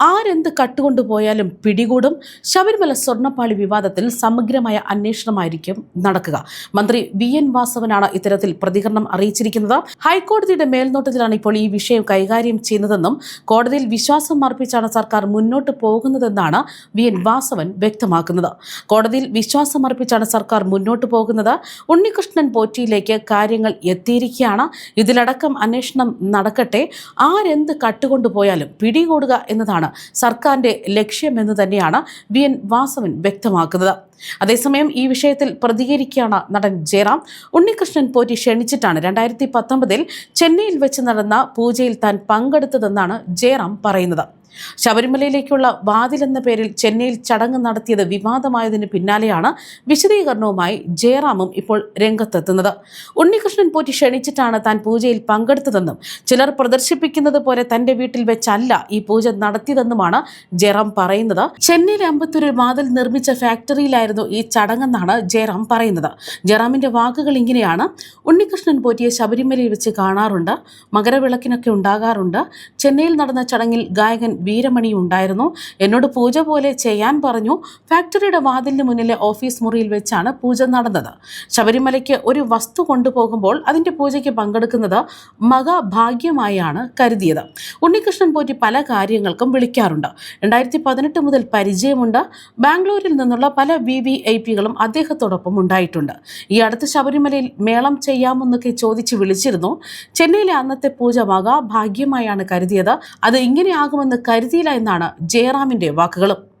ആരെന്ത് കട്ടുകൊണ്ടുപോയാലും പിടികൂടും. ശബരിമല സ്വർണപ്പാളി വിവാദത്തിൽ സമഗ്രമായ അന്വേഷണമായിരിക്കും നടക്കുക. മന്ത്രി വി എൻ വാസവനാണ് ഇത്തരത്തിൽ പ്രതികരണം അറിയിച്ചിരിക്കുന്നത്. ഹൈക്കോടതിയുടെ മേൽനോട്ടത്തിലാണ് ഇപ്പോൾ ഈ വിഷയം കൈകാര്യം ചെയ്യുന്നതെന്നും കോടതിയിൽ വിശ്വാസം അർപ്പിച്ചാണ് സർക്കാർ മുന്നോട്ട് പോകുന്നതെന്നാണ് വി എൻ വാസവൻ വ്യക്തമാക്കുന്നത്. കോടതിയിൽ വിശ്വാസം അർപ്പിച്ചാണ് സർക്കാർ മുന്നോട്ട് പോകുന്നത്. ഉണ്ണികൃഷ്ണൻ പോറ്റിയിലേക്ക് കാര്യങ്ങൾ എത്തിയിരിക്കുകയാണ്. ഇതിലടക്കം അന്വേഷണം നടക്കട്ടെ. ആരെന്ത് കട്ടുകൊണ്ടുപോയാലും പിടികൂടുക എന്നതാണ് സർക്കാരിന്റെ ലക്ഷ്യമെന്ന് തന്നെയാണ് വി എൻ വാസവൻ വ്യക്തമാക്കുന്നത്. അതേസമയം ഈ വിഷയത്തിൽ പ്രതികരിക്കുകയാണ് നടൻ ജയറാം. ഉണ്ണികൃഷ്ണൻ പോറ്റി ക്ഷണിച്ചിട്ടാണ് രണ്ടായിരത്തി പത്തൊമ്പതിൽ ചെന്നൈയിൽ വെച്ച് നടന്ന പൂജയിൽ താൻ പങ്കെടുത്തതെന്നാണ് ജയറാം പറയുന്നത്. ശബരിമലയിലേക്കുള്ള വാതിൽ എന്ന പേരിൽ ചെന്നൈയിൽ ചടങ്ങ് നടത്തിയത് വിവാദമായതിന് പിന്നാലെയാണ് വിശദീകരണവുമായി ജയറാമും ഇപ്പോൾ രംഗത്തെത്തുന്നത്. ഉണ്ണികൃഷ്ണൻ പോറ്റി ക്ഷണിച്ചിട്ടാണ് താൻ പൂജയിൽ പങ്കെടുത്തതെന്നും ചിലർ പ്രദർശിപ്പിക്കുന്നത് പോലെ തന്റെ വീട്ടിൽ വെച്ചല്ല ഈ പൂജ നടത്തിയതെന്നുമാണ് ജയറാം പറയുന്നത്. ചെന്നൈയിലെ അമ്പത്തൂരിൽ വാതിൽ നിർമ്മിച്ച ഫാക്ടറിയിലായിരുന്നു ഈ ചടങ്ങെന്നാണ് ജയറാം പറയുന്നത്. ജയറാമിന്റെ വാക്കുകൾ ഇങ്ങനെയാണ്. ഉണ്ണികൃഷ്ണൻ പോറ്റിയെ ശബരിമലയിൽ വെച്ച് കാണാറുണ്ട് മകരവിളക്കിനൊക്കെ ഉണ്ടാകാറുണ്ട്. ചെന്നൈയിൽ നടന്ന ചടങ്ങിൽ ഗായകൻ വീരമണി ഉണ്ടായിരുന്നു. എന്നോട് പൂജ പോലെ ചെയ്യാൻ പറഞ്ഞു. ഫാക്ടറിയുടെ വാതിലിന് മുന്നിലെ ഓഫീസ് മുറിയിൽ വെച്ചാണ് പൂജ നടന്നത്. ശബരിമലയ്ക്ക് ഒരു വസ്തു കൊണ്ടുപോകുമ്പോൾ അതിന്റെ പൂജയ്ക്ക് പങ്കെടുക്കുന്നത് മഹാഭാഗ്യമായാണ് കരുതിയത്. ഉണ്ണികൃഷ്ണൻ പോറ്റി പല കാര്യങ്ങൾക്കും വിളിക്കാറുണ്ട്. രണ്ടായിരത്തി പതിനെട്ട് മുതൽ പരിചയമുണ്ട്. ബാംഗ്ലൂരിൽ നിന്നുള്ള പല വി വി ഐ പികളും അദ്ദേഹത്തോടൊപ്പം ഉണ്ടായിട്ടുണ്ട്. ഈ അടുത്ത് ശബരിമലയിൽ മേളം ചെയ്യാമെന്നൊക്കെ ചോദിച്ച് വിളിച്ചിരുന്നു. ചെന്നൈയിലെ അന്നത്തെ പൂജ മഹാഭാഗ്യമായാണ് കരുതിയത്. അത് ഇങ്ങനെയാകുമെന്ന് കരുതിയില്ല എന്നാണ് ജയറാമിന്റെ വാക്കുകളും.